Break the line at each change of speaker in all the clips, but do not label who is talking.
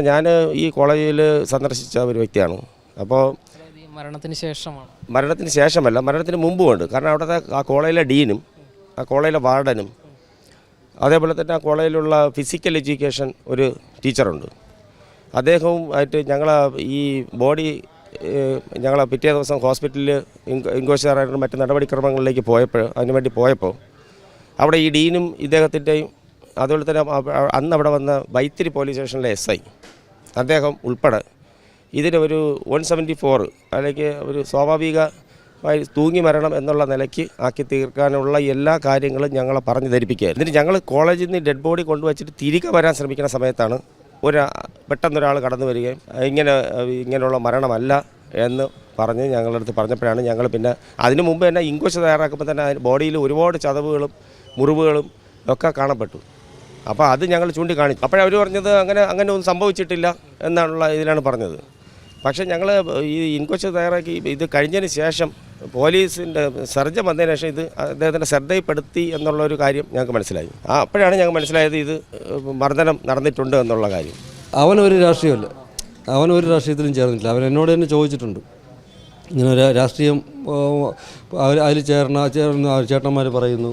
ഞാൻ ഈ കോളേജിൽ സന്ദർശിച്ച ഒരു വ്യക്തിയാണ്. അപ്പോൾ
മരണത്തിന് ശേഷമാണ്.
മരണത്തിന് ശേഷമല്ല മരണത്തിന് മുമ്പുമുണ്ട്. കാരണം അവിടുത്തെ ആ കോളേജിലെ ഡീനും ആ കോളേജിലെ വാർഡനും അതേപോലെ തന്നെ ആ കോളേജിലുള്ള ഫിസിക്കൽ എഡ്യൂക്കേഷൻ ഒരു ടീച്ചറുണ്ട്. അദ്ദേഹവും ആയിട്ട് ഞങ്ങൾ ഈ ബോഡി ഞങ്ങൾ പിറ്റേ ദിവസം ഹോസ്പിറ്റലിൽ ഇൻക്വസ്റ്റ് മറ്റ് നടപടിക്രമങ്ങളിലേക്ക് പോയപ്പോൾ അതിനുവേണ്ടി പോയപ്പോൾ അവിടെ ഈ ഡീനും ഇദ്ദേഹത്തിന്റെയും അതുപോലെ തന്നെ അന്ന് അവിടെ വന്ന വൈത്തിരി പോലീസ് സ്റ്റേഷനിലെ എസ് ഐ അദ്ദേഹം ഉൾപ്പെടെ ഇതിന് ഒരു വൺ സെവന്റി ഫോർ അല്ലെങ്കിൽ ഒരു സ്വാഭാവികമായി തൂങ്ങി മരണം എന്നുള്ള നിലയ്ക്ക് ആക്കി തീർക്കാനുള്ള എല്ലാ കാര്യങ്ങളും ഞങ്ങളെ പറഞ്ഞു ധരിപ്പിക്കുകയായിരുന്നു. ഇതിന് ഞങ്ങൾ കോളേജിൽ നിന്ന് ഡെഡ് ബോഡി കൊണ്ടുവച്ചിട്ട് തിരികെ വരാൻ ശ്രമിക്കുന്ന സമയത്താണ് ഒരു പെട്ടെന്നൊരാൾ കടന്നു വരികയും ഇങ്ങനെ ഇങ്ങനെയുള്ള മരണമല്ല എന്ന് പറഞ്ഞ് ഞങ്ങളുടെ അടുത്ത് പറഞ്ഞപ്പോഴാണ് ഞങ്ങൾ പിന്നെ അതിനു മുമ്പ് തന്നെ ഇൻക്വസ്റ്റ് തയ്യാറാക്കുമ്പോൾ തന്നെ ബോഡിയിൽ ഒരുപാട് ചതവുകളും മുറിവുകളും ഒക്കെ കാണപ്പെട്ടു. അപ്പോൾ അത് ഞങ്ങൾ ചൂണ്ടിക്കാണിച്ചു. അപ്പോഴവർ പറഞ്ഞത് അങ്ങനെ അങ്ങനെ ഒന്നും സംഭവിച്ചിട്ടില്ല എന്നാണുള്ള ഇതിലാണ് പറഞ്ഞത്. പക്ഷേ ഞങ്ങൾ ഈ ഇൻക്വസ്റ്റ് തയ്യാറാക്കി ഇത് കഴിഞ്ഞതിന് ശേഷം പോലീസിന്റെ സർജൻ വന്നതിന് ശേഷം ഇത് അദ്ദേഹത്തിന്റെ ശ്രദ്ധയിൽപ്പെടുത്തി എന്നുള്ള ഒരു കാര്യം ഞങ്ങൾക്ക് മനസ്സിലായി. ആ അപ്പോഴാണ് ഞങ്ങൾക്ക് മനസ്സിലായത് ഇത് മർദ്ദനം നടന്നിട്ടുണ്ട് എന്നുള്ള കാര്യം.
അവനൊരു രാഷ്ട്രീയമല്ല. അവനൊരു രാഷ്ട്രീയത്തിലും ചേർന്നിട്ടില്ല. അവൻ എന്നോട് തന്നെ ചോദിച്ചിട്ടുണ്ട്. ഇങ്ങനെ ഒരു രാഷ്ട്രീയം അതിൽ ചേർന്ന ചേർന്ന ചേട്ടന്മാർ പറയുന്നു.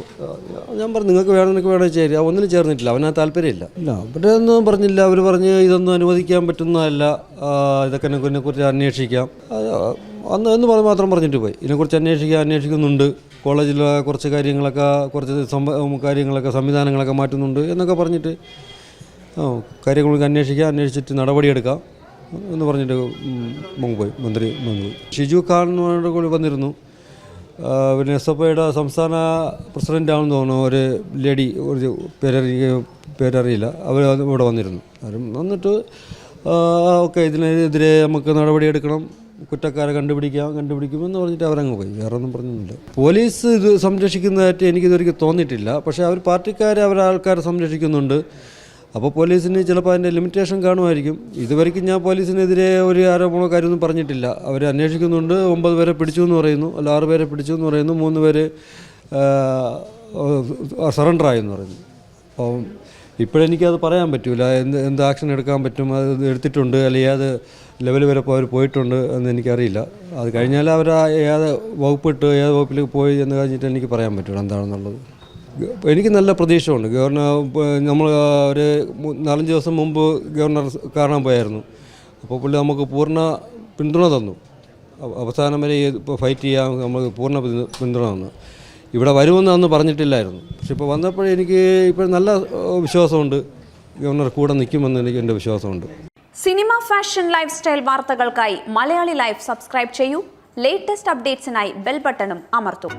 ഞാൻ പറഞ്ഞു നിങ്ങൾക്ക് വേണം നിങ്ങൾക്ക് വേണമെങ്കിൽ ചേരുക ഒന്നിനും ചേർന്നിട്ടില്ല. അവനാ താല്പര്യമില്ല. ഇല്ല. അവിടെ ഒന്നും പറഞ്ഞില്ല. അവർ പറഞ്ഞ് ഇതൊന്നും അനുവദിക്കാൻ പറ്റുന്നതല്ല. ഇതൊക്കെ ഇതിനെക്കുറിച്ച് കുറിച്ച് അന്വേഷിക്കാം അന്ന് എന്ന് പറഞ്ഞ് മാത്രം പറഞ്ഞിട്ട് പോയി. ഇതിനെക്കുറിച്ച് അന്വേഷിക്കാൻ അന്വേഷിക്കുന്നുണ്ട്. കോളേജിൽ കുറച്ച് കാര്യങ്ങളൊക്കെ കുറച്ച് കാര്യങ്ങളൊക്കെ സംവിധാനങ്ങളൊക്കെ മാറ്റുന്നുണ്ട് എന്നൊക്കെ പറഞ്ഞിട്ട് കാര്യങ്ങളൊക്കെ അന്വേഷിക്കുക അന്വേഷിച്ചിട്ട് നടപടിയെടുക്കാം. എന്ന് പറഞ്ഞിട്ട് മുമ്പ് പോയി മന്ത്രി മുമ്പ് പോയി. ഷിജു ഖാനോട് കൂടി വന്നിരുന്നു. പിന്നെ എസ് എഫ് ഐയുടെ സംസ്ഥാന പ്രസിഡന്റാണെന്ന് തോന്നുന്നു. ഒരു ലേഡി ഒരു പേരറി പേരറിയില്ല. അവർ ഇവിടെ വന്നിരുന്നു. അവരും വന്നിട്ട് ഓക്കെ ഇതിനെതിരെ നമുക്ക് നടപടിയെടുക്കണം കുറ്റക്കാരെ കണ്ടുപിടിക്കാം കണ്ടുപിടിക്കുമെന്ന് പറഞ്ഞിട്ട് അവരങ്ങ് പോയി. വേറെ ഒന്നും പറഞ്ഞൊന്നുമില്ല. പോലീസ് ഇത് സംരക്ഷിക്കുന്നതായിട്ട് എനിക്കിതൊരിക്കലും തോന്നിയിട്ടില്ല. പക്ഷേ അവർ പാർട്ടിക്കാരെ അവരെ ആൾക്കാരെ സംരക്ഷിക്കുന്നുണ്ട്. അപ്പോൾ പോലീസിന് ചിലപ്പോൾ അതിന്റെ ലിമിറ്റേഷൻ കാണുമായിരിക്കും. ഇതുവരെയ്ക്കും ഞാൻ പോലീസിനെതിരെ ഒരു ആരോപണമോ കാര്യമൊന്നും പറഞ്ഞിട്ടില്ല. അവർ അന്വേഷിക്കുന്നുണ്ട്. ഒമ്പത് പേരെ പിടിച്ചു എന്ന് പറയുന്നു. അല്ല ആറ് പേരെ പിടിച്ചു എന്ന് പറയുന്നു. മൂന്ന് പേര് സറണ്ടർ ആയെന്ന് പറയുന്നു. അപ്പം ഇപ്പോഴെനിക്കത് പറയാൻ പറ്റില്ല എന്ത് എന്ത് ആക്ഷൻ എടുക്കാൻ പറ്റും? അത് എടുത്തിട്ടുണ്ട്. അല്ലെങ്കിൽ ഏത് ലെവൽ വരെ അവർ പോയിട്ടുണ്ട് എന്ന് എനിക്കറിയില്ല. അത് കഴിഞ്ഞാൽ അവർ ഏത് വകുപ്പിട്ട് ഏത് വകുപ്പിലേക്ക് പോയി എന്ന് കഴിഞ്ഞിട്ട് എനിക്ക് പറയാൻ പറ്റില്ല എന്താണെന്നുള്ളത്. എനിക്ക് നല്ല പ്രതീക്ഷയുണ്ട്. ഗവർണർ നമ്മൾ ഒരു നാലഞ്ച് ദിവസം മുമ്പ് ഗവർണർ കാണാൻ പോയായിരുന്നു. അപ്പോൾ പുള്ളി നമുക്ക് പൂർണ പിന്തുണ തന്നു. അവസാനം വരെ ഇപ്പോൾ ഫൈറ്റ് ചെയ്യാൻ നമുക്ക് പൂർണ പിന്തുണ തന്നു. ഇവിടെ വരുമെന്ന് അന്ന് പറഞ്ഞിട്ടില്ലായിരുന്നു. പക്ഷെ ഇപ്പോൾ വന്നപ്പോഴേ എനിക്ക് ഇപ്പോൾ നല്ല വിശ്വാസമുണ്ട്. ഗവർണർ കൂടെ നിൽക്കുമെന്ന് എനിക്ക് എന്റെ വിശ്വാസമുണ്ട്.
സിനിമ ഫാഷൻ ലൈഫ് സ്റ്റൈൽ വാർത്തകൾക്കായി മലയാളി ലൈഫ് സബ്സ്ക്രൈബ് ചെയ്യൂ. ലേറ്റസ്റ്റ് അപ്ഡേറ്റ്സിനായി ബെൽ ബട്ടണും അമർത്തും.